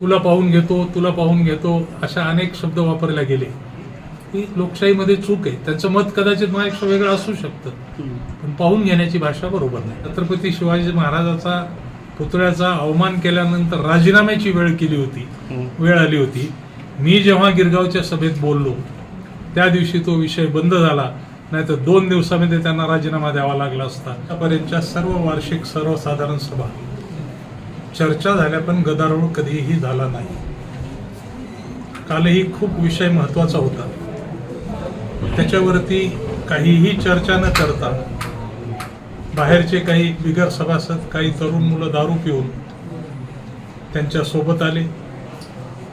तुला पाहून घेतो तुला पाहून घेतो अशा अनेक शब्द वापरले गेले. ही लोकशाहीमध्ये चूक आहे. त्यांचं मत कदाचित माझ्यापेक्षा वेगळं असू शकतं. पण पाहून घेण्याची भाषा बरोबर नाही. छत्रपती शिवाजी महाराजाचा पुतळ्याचा अवमान केल्यानंतर राजीनाम्याची वेळ केली होती. वेळ आली होती. मी जेव्हा गिरगावच्या सभेत बोललो त्या दिवशी तो विषय बंद झाला. नाहीतर दोन दिवसामध्ये त्यांना राजीनामा द्यावा लागला असता. आतापर्यंतच्या सर्व वार्षिक सर्वसाधारण सभा चर्चा झाल्या पण गदारोळ कधीही झाला नाही. कालही खूप विषय महत्त्वाचा होता. त्याच्यावरती काहीही चर्चा न करता बाहेरचे काही बिगर सभासद काही तरुण मुलं दारू पिऊन त्यांच्यासोबत आले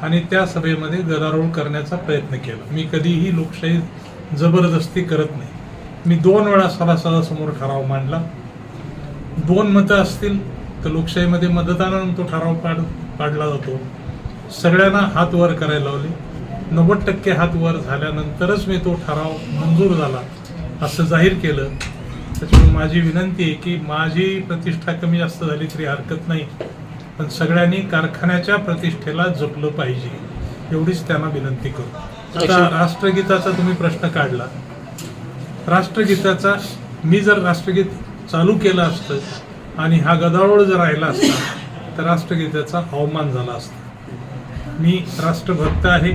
आणि त्या सभेमध्ये गदारोळ करण्याचा प्रयत्न केला. मी कधीही लोकशाही जबरदस्ती करत नाही. मी दोन वेळा सभासदासमोर ठराव मांडला. दोन मतं असतील तर लोकशाहीमध्ये मतदानानं तो ठराव पाड पाडला जातो. सगळ्यांना हात वर करायला लावले. नव्वद टक्के हात वर झाल्यानंतरच मी तो ठराव मंजूर झाला असं जाहीर केलं. त्याच्यामुळे माझी विनंती आहे की माझी प्रतिष्ठा कमी जास्त झाली तरी हरकत नाही. पण सगळ्यांनी कारखान्याच्या प्रतिष्ठेला जपलं पाहिजे. एवढीच त्यांना विनंती करू. आता राष्ट्रगीताचा तुम्ही प्रश्न काढला. राष्ट्रगीताचा मी जर राष्ट्रगीत चालू केलं असतं आणि हा गदारोळ जर राहिला असता तर राष्ट्रगीताचा अवमान झाला असता. मी राष्ट्रभक्त आहे.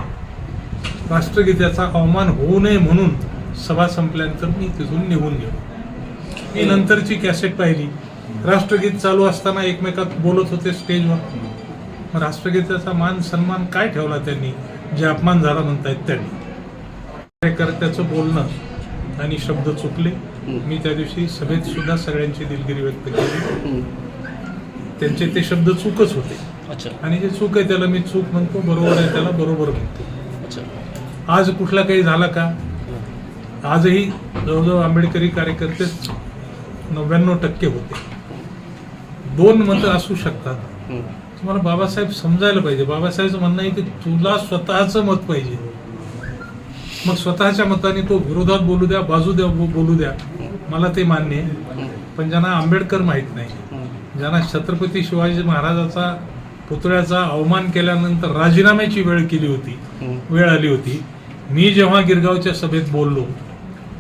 राष्ट्रगीताचा अवमान होऊ नये म्हणून सभा संपल्यानंतर मी तिथून निघून गेलो. मी नंतरची कॅसेट पाहिली. राष्ट्रगीत चालू असताना एकमेकात बोलत होते स्टेजवर. राष्ट्रगीताचा मान सन्मान काय ठेवला त्यांनी? जे अपमान झाला म्हणतायत त्यांनी. कार्यकर्त्याचं बोलणं आणि शब्द चुकले. मी त्या दिवशी सभेत सुद्धा सगळ्यांची दिलगिरी व्यक्त केली. त्यांचे ते शब्द चूकच होते. अच्छा. आणि जे चूक आहे त्याला मी चूक म्हणतो बरोबर आहे त्याला बरोबर म्हणतो. अच्छा. आज कुठला काही झाला का? आजही जवळजवळ आंबेडकरी कार्यकर्ते नव्याण्णव टक्के होते. दोन मतं असू शकतात. तुम्हाला बाबासाहेब समजायला पाहिजे. बाबासाहेबचं म्हणणं आहे की तुला स्वतःचं मत पाहिजे. मग स्वतःच्या मताने तो विरोधात बोलू द्या बाजू द्या बो- बोलू द्या. मला ते मान्य आहे. पण ज्यांना आंबेडकर माहीत नाही ज्यांना छत्रपती शिवाजी महाराजाचा पुतळ्याचा अवमान केल्यानंतर राजीनाम्याची वेळ केली होती वेळ आली होती मी जेव्हा गिरगावच्या सभेत बोललो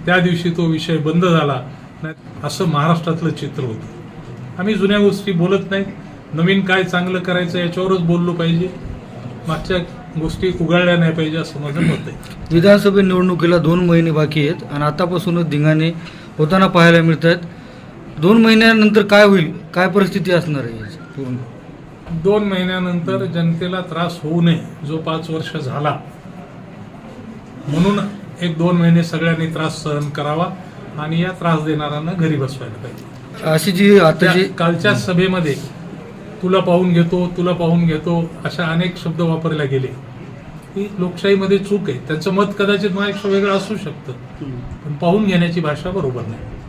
त्या दिवशी तो विषय बंद झाला. नाही असं महाराष्ट्रातलं चित्र होतं. आम्ही जुन्या गोष्टी बोलत नाही नवीन काय चांगलं करायचं याच्यावरच बोललो पाहिजे. मागच्या गोष्टी उगाळल्या नाही पाहिजे असं माझं मत आहे. विधानसभा निवडणुकीला दोन महिने बाकी आहेत आणि आतापासूनच धिंगाणे होताना पाहायला मिळत आहेत दोन महिन्यानंतर काय होईल? काय परिस्थिती असणार आहे याची पूर्ण? दोन महिन्यानंतर जनतेला त्रास होऊ नये जो पाच वर्ष झाला. म्हणून एक दोन महिने सगळ्यांनी त्रास सहन करावा आणि या त्रास देणाऱ्यांना घरी बसवायला पाहिजे. अशी जी आता जी त्या कालच्या सभेमध्ये तुला पाहून घेतो तुला पाहून घेतो अशा अनेक शब्द वापरले गेले. ही लोकशाहीमध्ये चूक आहे. त्यांचं मत कदाचित माझ्यापेक्षा वेगळं असू शकतं. पण पाहून घेण्याची भाषा बरोबर नाही.